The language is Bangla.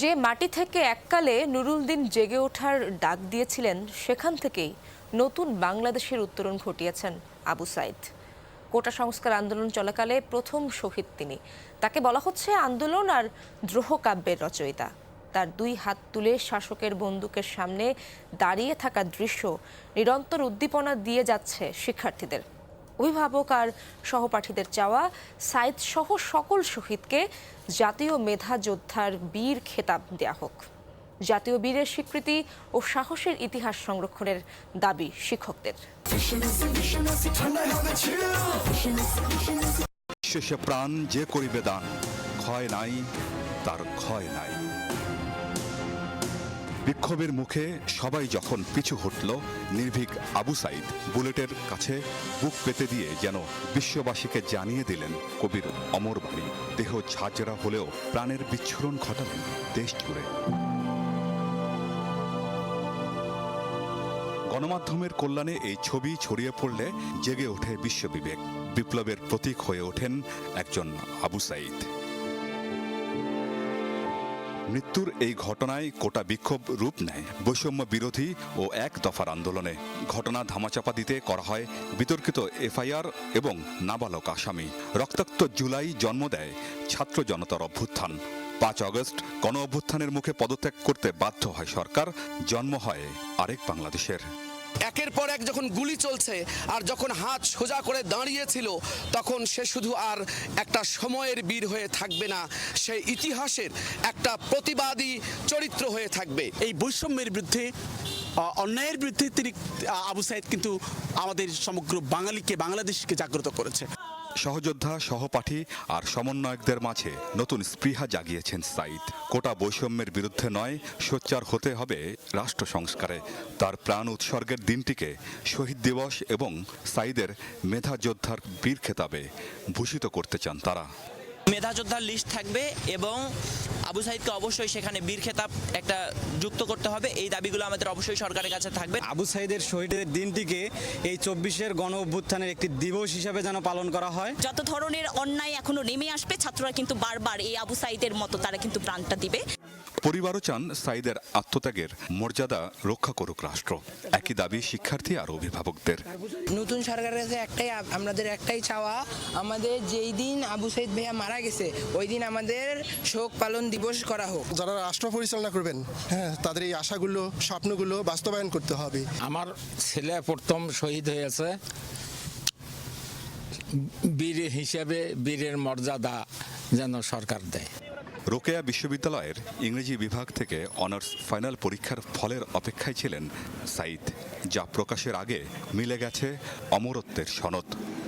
যে মাটি থেকে এককালে নুরুল দিন জেগে ওঠার ডাক দিয়েছিলেন, সেখান থেকেই নতুন বাংলাদেশের উত্তরণ ঘটিয়েছেন আবু সাইদ। কোটা সংস্কার আন্দোলন চলাকালে প্রথম শহীদ তিনি। তাকে বলা হচ্ছে আন্দোলন আর দ্রোহ কাব্যের রচয়িতা। তার দুই হাত তুলে শাসকের বন্দুকের সামনে দাঁড়িয়ে থাকা দৃশ্য নিরন্তর উদ্দীপনা দিয়ে যাচ্ছে শিক্ষার্থীদের। অভিভাবক আর সহপাঠীদের চাওয়া, সাইদ সহ সকল শহীদকে জাতীয় মেধা যোদ্ধার বীর খেতাব দেয়া হোক। জাতীয় বীরের স্বীকৃতি ও সাহসের ইতিহাস সংরক্ষণের দাবি শিক্ষকদের। শেষে প্রাণ যে করিবে দান, ক্ষয় নাই, তার ক্ষয় নাই। বিক্ষোভের মুখে সবাই যখন পিছু হটল, নির্ভীক আবু সাইদ বুলেটের কাছে বুক পেতে দিয়ে যেন বিশ্ববাসীকে জানিয়ে দিলেন, কবির অমর বাণী, দেহ ঝাঁঝরা হলেও প্রাণের বিচ্ছুরণ ঘটালেন দেশ জুড়ে। গণমাধ্যমের কল্যাণে এই ছবি ছড়িয়ে পড়লে জেগে ওঠে বিশ্ববিবেক। বিপ্লবের প্রতীক হয়ে ওঠেন একজন আবু সাইদ। মৃত্যুর এই ঘটনায় কোটা বিক্ষোভ রূপ নেয়। বৈষম্য বিরোধী ও এক দফার আন্দোলনে ঘটনা ধামাচাপা দিতে করা হয় বিতর্কিত এফআইআর এবং নাবালক আসামি। রক্তাক্ত জুলাই জন্ম দেয় ছাত্র জনতার অভ্যুত্থান। পাঁচ অগস্ট গণ অভ্যুত্থানের মুখে পদত্যাগ করতে বাধ্য হয় সরকার। জন্ম হয় আরেক বাংলাদেশের। একের পর এক যখন গুলি চলছে আর যখন হাত সোজা করে দাঁড়িয়েছিল, তখন সে শুধু আর একটা সময়ের বীর হয়ে থাকবে না, সে ইতিহাসের একটা প্রতিবাদী চরিত্র হয়ে থাকবে। এই বৈষম্যের বিরুদ্ধে অন্যায়ের বিরুদ্ধে তিনি আবু সাইদ কিন্তু আমাদের সমগ্র বাঙালিকে, বাংলাদেশকে জাগ্রত করেছে। সহযোদ্ধা, সহপাঠী আর সমন্বয়কদের মাঝে নতুন স্পৃহা জাগিয়েছেন সাইদ। কোটা বৈষম্যের বিরুদ্ধে নয়, সোচ্চার হতে হবে রাষ্ট্র সংস্কারে। তার প্রাণ উৎসর্গের দিনটিকে শহীদ দিবস এবং সাইদের মেধা যোদ্ধার বীর খেতাবে ভূষিত করতে চান তারা। মেধাযোদ্ধার লিস্ট থাকবে এবং আবু সাইদকে অবশ্যই সেখানে বীর খেতাব একটা যুক্ত করতে হবে। এই দাবিগুলো আমাদের অবশ্যই সরকারের কাছে থাকবে। আবু সাইদের শহীদের দিনটিকে এই চব্বিশের গণ অভ্যুত্থানের একটি দিবস হিসাবে যেন পালন করা হয়। যত ধরনের অন্যায় এখনও নেমে আসবে ছাত্ররা কিন্তু বারবার এই আবু সাইদের মতো তারা কিন্তু প্রাণটা দিবে। পরিবারও চান সাইদের আত্মত্যাগের মর্যাদা রক্ষা করুক রাষ্ট্র। একই দাবি শিক্ষার্থী আর অভিভাবকদের। নতুন সরকারের কাছে একটাই আমাদের একটাই চাওয়া আমাদের যেই দিন আবু সাইদ ভাইয়া মারা গেছে ওই দিন আমাদের শোক পালন দিবস করা হোক। যারা রাষ্ট্র পরিচালনা করবেন হ্যাঁ তাদের এই আশাগুলো স্বপ্নগুলো বাস্তবায়ন করতে হবে। আমার ছেলে প্রথম শহীদ হয়েছে। বীর হিসেবে বীরের মর্যাদা যেন সরকার দেয়। রোকেয়া বিশ্ববিদ্যালয়ের ইংরেজি বিভাগ থেকে অনার্স ফাইনাল পরীক্ষার ফলের অপেক্ষায় ছিলেন সাইদ যা প্রকাশের আগে মিলে গেছে অমরত্বের সনদ।